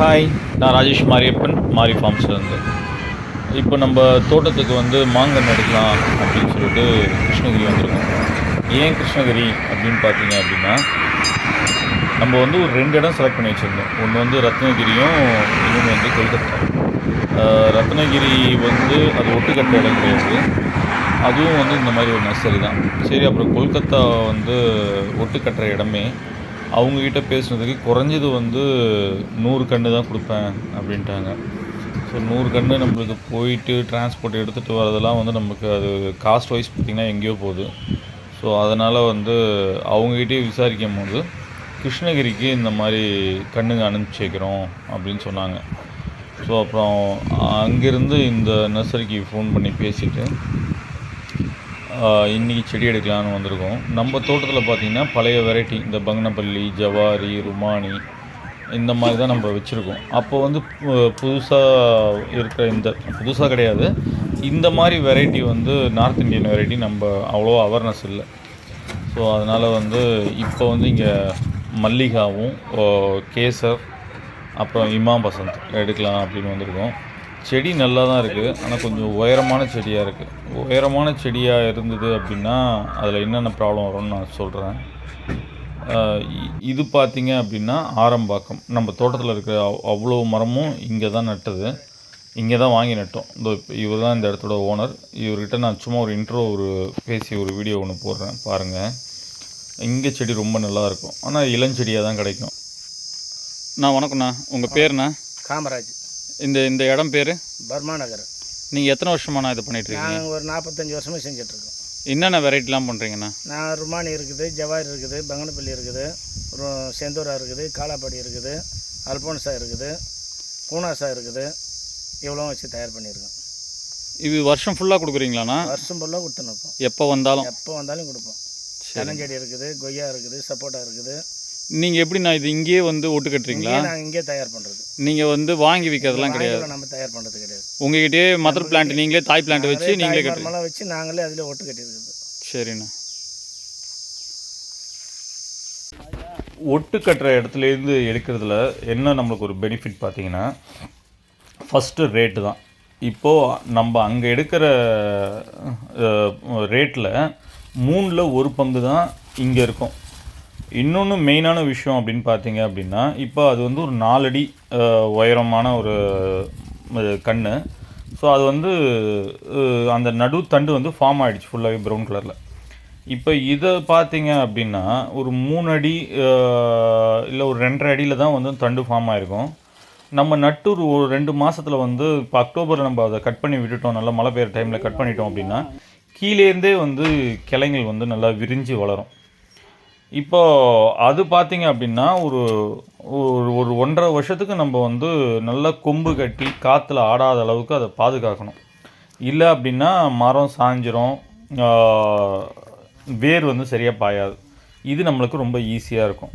Hi நான் ராஜேஷ் மாரியப்பன் மாரி ஃபார்ம்ஸ்லேருந்து. இப்போ நம்ம தோட்டத்துக்கு வந்து மாங்கன் எடுக்கலாம் அப்படின்னு சொல்லிட்டு கிருஷ்ணகிரி வந்திருக்கோம். ஏன் கிருஷ்ணகிரி அப்படின்னு பார்த்தீங்க அப்படின்னா நம்ம வந்து ஒரு ரெண்டு இடம் செலக்ட் பண்ணி வச்சுருந்தோம். ஒன்று வந்து ரத்னகிரியும் இன்னொன்று வந்து கொல்கத்தா. ரத்னகிரி வந்து அது ஒட்டுக்கட்ட இடம் கிடையாது. அதுவும் வந்து இந்த மாதிரி ஒரு நர்சரி தான். சரி அப்புறம் கொல்கத்தா வந்து ஒட்டுக்கட்டுற இடமே அவங்கக்கிட்ட பேசுனதுக்கு குறைஞ்சது வந்து நூறு கன்று தான் கொடுப்பேன் அப்படின்ட்டாங்க. ஸோ நூறு கன்று நம்மளுக்கு போயிட்டு டிரான்ஸ்போர்ட் எடுத்துகிட்டு வரதெல்லாம் வந்து நமக்கு அது காஸ்ட் வைஸ் பார்த்திங்கன்னா எங்கேயோ போகுது. ஸோ அதனால் வந்து அவங்ககிட்டயே விசாரிக்கும் போது கிருஷ்ணகிரிக்கு இந்த மாதிரி கண்ணுங்க அனுப்பிச்சி வைக்கிறோம் அப்படின்னு சொன்னாங்க. ஸோ அப்புறம் அங்கேருந்து இந்த நர்சரிக்கு ஃபோன் பண்ணி பேசிவிட்டு இன்றைக்கி செடி எடுக்கலான்னு வந்திருக்கோம். நம்ம தோட்டத்தில் பார்த்திங்கன்னா பழைய வெரைட்டி இந்த பங்கனப்பள்ளி ஜவாரி ருமானி இந்த மாதிரி தான் நம்ம வச்சுருக்கோம். அப்போ வந்து புதுசாக இருக்கிற இந்த புதுசாக கிடையாது. இந்த மாதிரி வெரைட்டி வந்து நார்த் இந்தியன் வெரைட்டி நம்ம அவ்வளோ அவேர்னஸ் இல்லை. ஸோ அதனால் வந்து இப்போ வந்து இங்கே மல்லிகாவும் கேசர் அப்புறம் இமாம் பசந்த் எடுக்கலாம் அப்படின்னு வந்திருக்கோம். செடி நல்லா தான் இருக்குது ஆனால் கொஞ்சம் உயரமான செடியாக இருக்குது உயரமான செடியாக இருந்தது அப்படின்னா அதில் என்னென்ன ப்ராப்ளம் வரும்னு நான் சொல்கிறேன் இது பார்த்தீங்க அப்படின்னா ஆரம்பாக்கம். நம்ம தோட்டத்தில் இருக்கிற அவ்- அவ்வளோ மரமும் இங்கே தான் நட்டது. இங்கே தான் வாங்கி நட்டோம். இந்த இவர் தான் இந்த இடத்தோட ஓனர் இவர்கிட்ட நான் சும்மா ஒரு இன்ட்ரோ ஒரு பேசி ஒரு வீடியோ ஒன்று போடுறேன். பாருங்கள் இங்கே செடி ரொம்ப நல்லா இருக்கும். ஆனால் இளஞ்செடியாக தான் கிடைக்கும். நான் வணக்கம்ண்ணா. உங்கள் பேருண்ணா? காமராஜ். இந்த இந்த இடம் பேர்? பர்மா நகர். நீங்கள் எத்தனை வருஷமாண்ணா இதை பண்ணிட்டு இருக்கீங்க நாங்கள் ஒரு நாற்பத்தஞ்சு வருஷமாக செஞ்சிட்ருக்கோம். என்னென்ன வெரைட்டிலாம் பண்ணுறீங்கண்ணா நான் ருமானி இருக்குது ஜவாரி இருக்குது பங்கனப்பள்ளி இருக்குது செந்தூரா இருக்குது காலாப்பாடி இருக்குது அல்போன்சா இருக்குது பூனாசா இருக்குது இவ்வளோ வச்சு தயார் பண்ணியிருக்கோம். இது வருஷம் ஃபுல்லாக கொடுக்குறீங்களாண்ணா? வருஷம் ஃபுல்லாக கொடுத்து நிற்போம் எப்போ வந்தாலும்? எப்போ வந்தாலும் கொடுப்போம். தென்னஞ்செடி இருக்குது கொய்யா இருக்குது சப்போட்டா இருக்குது நீங்கள் எப்படிண்ணா இது இங்கேயே வந்து ஒட்டு கட்டுறீங்களா? இங்கே நாங்கள் இங்கே தயார் பண்ணுறது நீங்கள் வந்து வாங்கி விற்கிறதுலாம் கிடையாது. நம்ம தயார் பண்ணுறது கிடையாது. உங்ககிட்டயே மதர் பிளான்ட் நீங்களே தாய் பிளான்ட் வச்சு நீங்களே கட்டுறீங்க. வச்சு நாங்களே அதில் ஒட்டு கட்டியிருக்குது சரிண்ணா. ஒட்டு கட்டுற இடத்துலேருந்து எடுக்கிறதுல என்ன நம்மளுக்கு ஒரு பெனிஃபிட் பார்த்தீங்கன்னா ஃபஸ்ட்டு ரேட்டு தான். இப்போது நம்ம அங்கே எடுக்கிற ரேட்டில் மூணில் ஒரு பங்கு தான் இங்கே இருக்கும். இன்னொன்று மெயினான விஷயம் அப்படின்னு பார்த்தீங்க அப்படின்னா இப்போ அது வந்து ஒரு நாலடி உயரமான ஒரு கண் ஸோ அது வந்து அந்த நடு தண்டு வந்து ஃபார்ம் ஆகிடுச்சு ஃபுல்லாகவே ப்ரௌன் கலரில் இப்போ இதை பார்த்தீங்க அப்படின்னா ஒரு மூணு அடி இல்லை ஒரு ரெண்டரை அடியில் தான் வந்து தண்டு ஃபார்ம் ஆகிருக்கும் நம்ம நட்டு ஒரு ஒரு ரெண்டு மாதத்தில் வந்து இப்போ அக்டோபரில் நம்ம அதை கட் பண்ணி விட்டுட்டோம். நல்லா மழை பெய்கிற டைமில் கட் பண்ணிட்டோம் அப்படின்னா கீழேருந்தே வந்து கிளைங்கள் வந்து நல்லா விரிஞ்சு வளரும். இப்போது அது பார்த்தீங்க அப்படின்னா ஒரு ஒரு ஒரு ஒன்றரை வருஷத்துக்கு நம்ம வந்து நல்லா கொம்பு கட்டி காற்றுல ஆடாத அளவுக்கு அதை பாதுகாக்கணும். இல்லை அப்படின்னா மரம் சாஞ்சிரும் வேர் வந்து சரியாக பாயாது. இது நம்மளுக்கு ரொம்ப ஈஸியாக இருக்கும்.